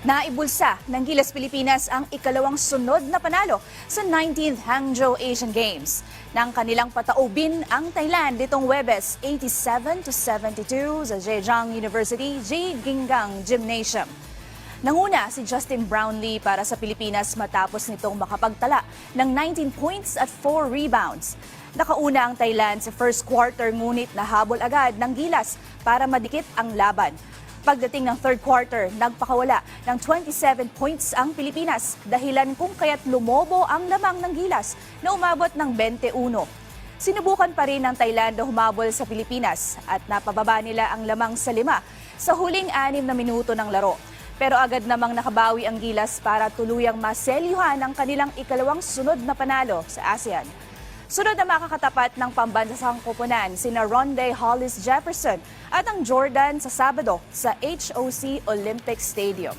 Naibulsa ng Gilas Pilipinas ang ikalawang sunod na panalo sa 19th Hangzhou Asian Games. Nang kanilang pataubin ang Thailand ditong Webes 87 to 72 sa Zhejiang University J. Gingang Gymnasium. Nanguna si Justin Brownlee para sa Pilipinas matapos nitong makapagtala ng 19 points at 4 rebounds. Nakauna ang Thailand sa first quarter ngunit nahabol agad ng Gilas para madikit ang laban. Pagdating ng third quarter, nagpakawala ng 27 points ang Pilipinas, dahilan kung kaya't lumobo ang lamang ng Gilas na umabot ng 21. Sinubukan pa rin ng Thailand na humabol sa Pilipinas at napababa nila ang lamang sa lima sa huling anim na minuto ng laro. Pero agad namang nakabawi ang Gilas para tuluyang maselyuhan ang kanilang ikalawang sunod na panalo sa ASEAN. Sunod na makakatapat ng pambansang koponan sina Ronde Hollis Jefferson at ang Jordan sa Sabado sa HOC Olympic Stadium.